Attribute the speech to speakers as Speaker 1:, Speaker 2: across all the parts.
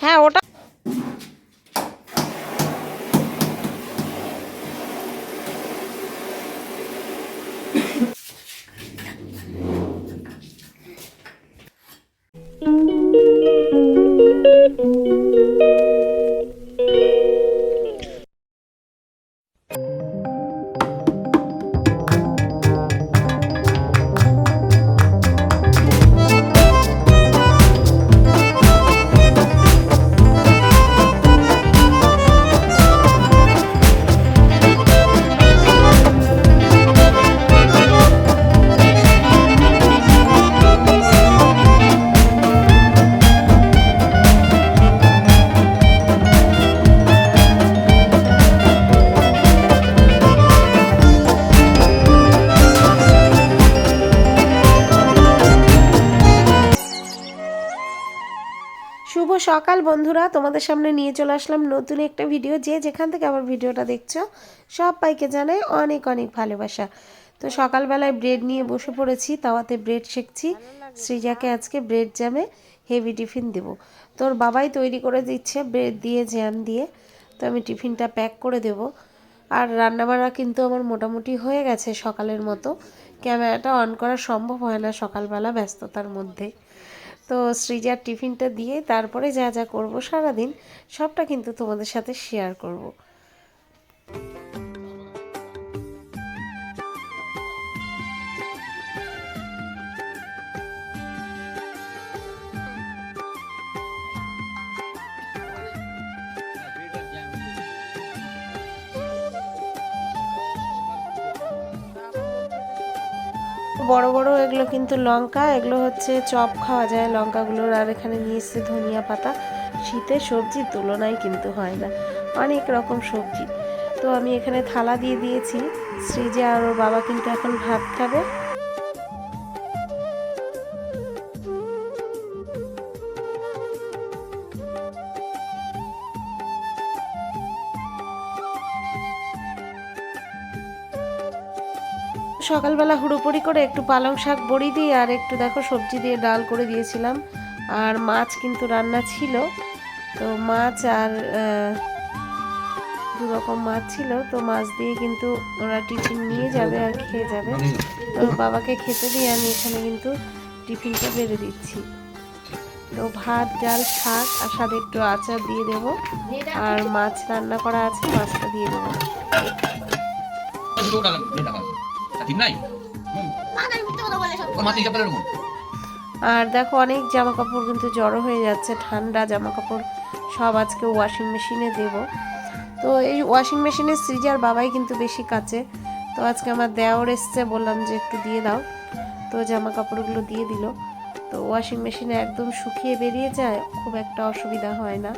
Speaker 1: হ্যাঁ ওটা শুভ সকাল বন্ধুরা, তোমাদের সামনে নিয়ে চলে আসলাম নতুন একটা ভিডিও। যে যেখান থেকে আমার ভিডিওটা দেখছ, সবাইকে জানাই অনেক অনেক ভালোবাসা। তো সকালবেলায় ব্রেড নিয়ে বসে পড়েছি, তাওয়াতে ব্রেড শেখছি। সৃজাকে আজকে ব্রেড জ্যামে হেভি টিফিন দেব। তোর বাবাই তৈরি করে দিচ্ছে ব্রেড দিয়ে, জ্যাম দিয়ে। তো আমি টিফিনটা প্যাক করে দেব। আর রান্নাবান্না কিন্তু আমার মোটামুটি হয়ে গেছে সকালের মতো। ক্যামেরাটা অন করা সম্ভব হয় না সকালবেলা ব্যস্ততার মধ্যে। তো সৃজার টিফিনটা দিয়ে তারপরে যা যা করব সারাদিন সবটা কিন্তু তোমাদের সাথে শেয়ার করব। বড় বড়, এগুলো কিন্তু লঙ্কা, এগুলো হচ্ছে চপ খাওয়া যায় লঙ্কাগুলোর, আর এখানে নিয়ে এসছে ধনিয়া পাতা। শীতের সবজির তুলনায় কিন্তু হয় না, অনেক রকম সবজি। তো আমি এখানে থালা দিয়ে দিয়েছি, শ্রীজা আর ওর বাবা কিন্তু এখন ভাত খাবে। সকালবেলা হুড়োপুড়ি করে একটু পালং শাক বড়ি দিয়ে আর একটু দেখো সবজি দিয়ে ডাল করে দিয়েছিলাম। আর মাছ কিন্তু রান্না ছিল। তো মাছ আর দু রকম মাছ ছিল। তো মাছ দিয়ে কিন্তু ওরা টিফিন নিয়ে যাবে আর খেয়ে যাবে। তো বাবাকে খেতে দিয়ে আমি এখানে কিন্তু টিফিনটা বেড়ে দিচ্ছি। তো ভাত, ডাল, শাক আর সাথে একটু আচার দিয়ে দেবো। আর মাছ রান্না করা আছে, মাছটা দিয়ে দেবো।
Speaker 2: ঠিক নাই? ওর মাথা হিসাব করে এরকম
Speaker 1: আর দেখো অনেক জামা কাপড় কিন্তু জড়ো হয়ে যাচ্ছে ঠান্ডা জামা কাপড় সব আজকে ওয়াশিং মেশিনে দেব। তো এই ওয়াশিং মেশিনের সিজার বাবাই কিন্তু বেশি কাছে তো আজকে আমার দেওর এসছে বললাম যে একটু দিয়ে দাও। তো জামা কাপড়গুলো দিয়ে দিল। তো ওয়াশিং মেশিনে একদম শুকিয়ে বেরিয়ে যায় খুব একটা অসুবিধা হয় না।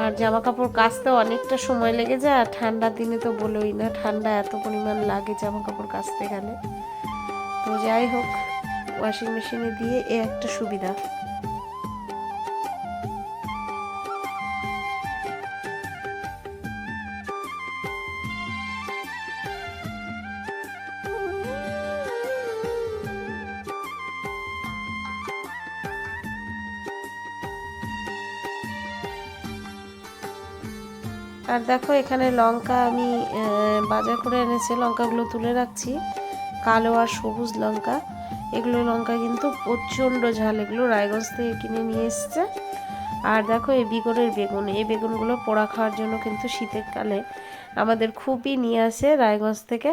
Speaker 1: আর জামা কাপড় কাচতে অনেকটা সময় লেগে যায়, আর ঠান্ডার দিনে তো বলোই না, ঠান্ডা এত পরিমাণ লাগে জামা কাপড় কাচতে গেলে। তো যাই হোক ওয়াশিং মেশিনে দিয়ে এ একটা সুবিধা। আর দেখো, এখানে লঙ্কা আমি বাজার করে এনেছে। লঙ্কাগুলো তুলে রাখছি। কালো আর সবুজ লঙ্কা। এগুলো লঙ্কা কিন্তু প্রচণ্ড ঝাল। এগুলো রায়গঞ্জ থেকে কিনে নিয়ে এসছে। আর দেখো, এই বিগনের বেগুন। এই বেগুনগুলো পোড়া খাওয়ার জন্য কিন্তু শীতের কালে আমাদের খুবই নিয়ে আসে রায়গঞ্জ থেকে।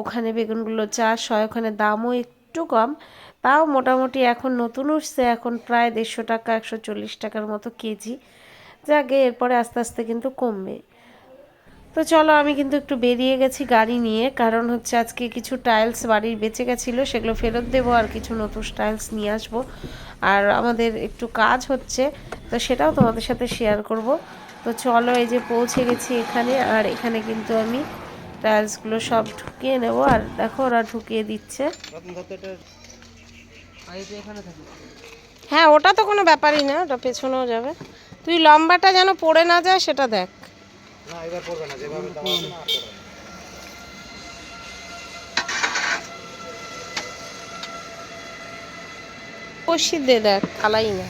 Speaker 1: ওখানে বেগুনগুলো চাষ হয়। ওখানে দামও একটু কম। তাও মোটামুটি এখন নতুন উঠছে। এখন প্রায় দেড়শো টাকা, একশো চল্লিশ টাকার মতো কেজি। যাকে এরপরে আস্তে আস্তে কিন্তু কমবে। তো চলো আমি কিন্তু একটু বেরিয়ে গেছি গাড়ি নিয়ে কারণ হচ্ছে আজকে কিছু টাইলস বাড়ির বেঁচে গেছিল সেগুলো ফেরত দেবো আর কিছু নতুন টাইলস নিয়ে আসব। আর আমাদের একটু কাজ হচ্ছে তো সেটাও তোমাদের সাথে শেয়ার করব। তো চলো এই যে পৌঁছে গেছি এখানে আর এখানে কিন্তু আমি টাইলসগুলো সব ঢুকিয়ে নেব। আর দেখো ওরা ঢুকিয়ে দিচ্ছে। হ্যাঁ ওটা তো কোনো ব্যাপারই না ওটা পেছনেও যাবে। তুই লম্বাটা যেন পড়ে না যায় সেটা দেখ। দে দেখ খালাই না।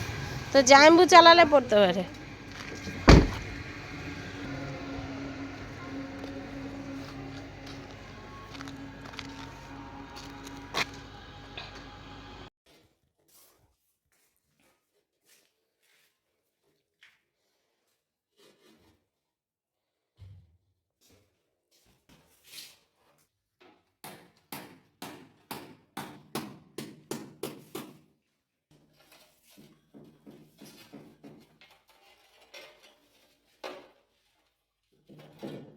Speaker 1: তো জাম্বু চালালে পড়তে পারে। Thank you.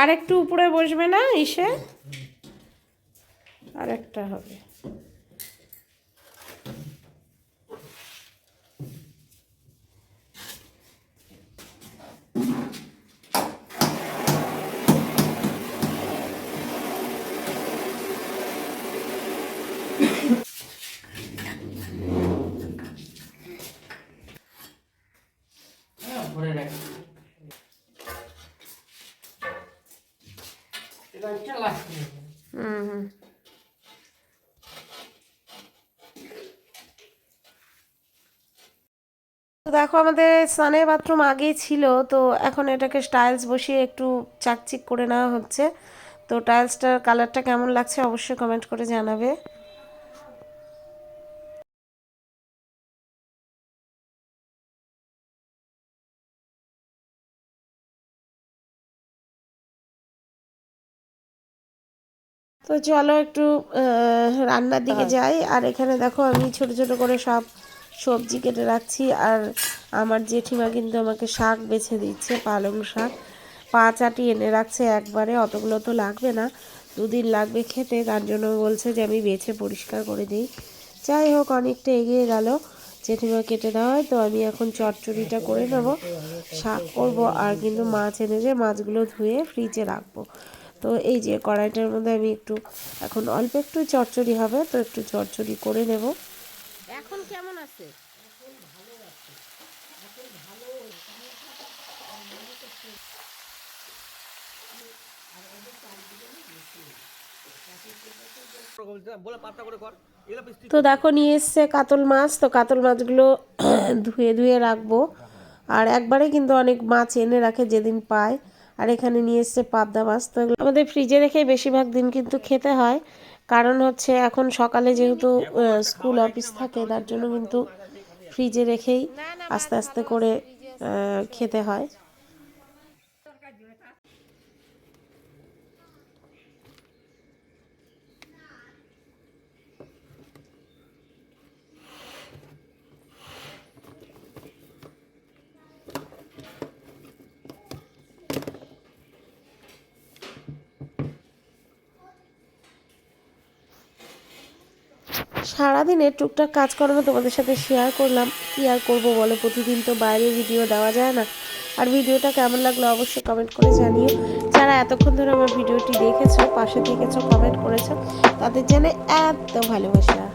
Speaker 1: আর একটু উপরে বসবে না ইসে আর একটা হবে। হুম দেখো আমাদের স্নানের বাথরুম আগেই ছিল তো এখন এটাকে টাইলস বসিয়ে একটু চাকচিক করে নেওয়া হচ্ছে। তো টাইলসটার কালারটা কেমন লাগছে অবশ্যই কমেন্ট করে জানাবে। তো চলো একটু রান্নার দিকে যাই। আর এখানে দেখো আমি ছোট ছোট করে সব সবজি কেটে রাখছি আর আমার জেঠিমা কিন্তু আমাকে শাক বেছে দিচ্ছে, পালং শাক। পাঁচ আটি এনে রাখছে একবারে, অতগুলো তো লাগবে না, দুদিন লাগবে খেতে, তার জন্য বলছে যে আমি বেছে পরিষ্কার করে দিই। যাই হোক, অনেকটা এগিয়ে গেল। জেঠিমা কেটে দেওয়া হয়, তো আমি এখন চটচড়িটা করে নেব। শাক করব আর কিন্তু মাছ এনেছে মাছগুলো ধুয়ে ফ্রিজে রাখব। তো এই যে কড়াইটার মধ্যে আমি একটু, এখন অল্প একটু চটচড়ি হবে, তো একটু চচ্চড়ি করে নেব। এখন কেমন আছে? তো দেখো নিয়ে এসছে কাতল মাছ। তো কাতল মাছগুলো ধুয়ে ধুয়ে রাখব। আর একবারে কিন্তু অনেক মাছ এনে রাখে যেদিন পায়। আর এখানে নিয়ে এসছে পাবদা মাছ। তো এগুলো আমাদের ফ্রিজে রেখে বেশিরভাগ দিন কিন্তু খেতে হয়। কারণ হচ্ছে এখন সকালে যেহেতু স্কুল অফিস থাকে, তার জন্য কিন্তু ফ্রিজে রেখেই আস্তে আস্তে করে খেতে হয়। সারাদিনে টুকটাক কাজকর্ম তোমাদের সাথে শেয়ার করলাম। কি আর করব বলো? প্রতিদিন তো বাইরে ভিডিও দেওয়া যায় না। আর ভিডিওটা কেমন লাগল অবশ্যই কমেন্ট করে জানিও। যারা এতক্ষণ ধরে আমার ভিডিওটি দেখেছ, পাশে দেখেছ কমেন্ট করেছ, তাদের জন্য এত ভালোবাসা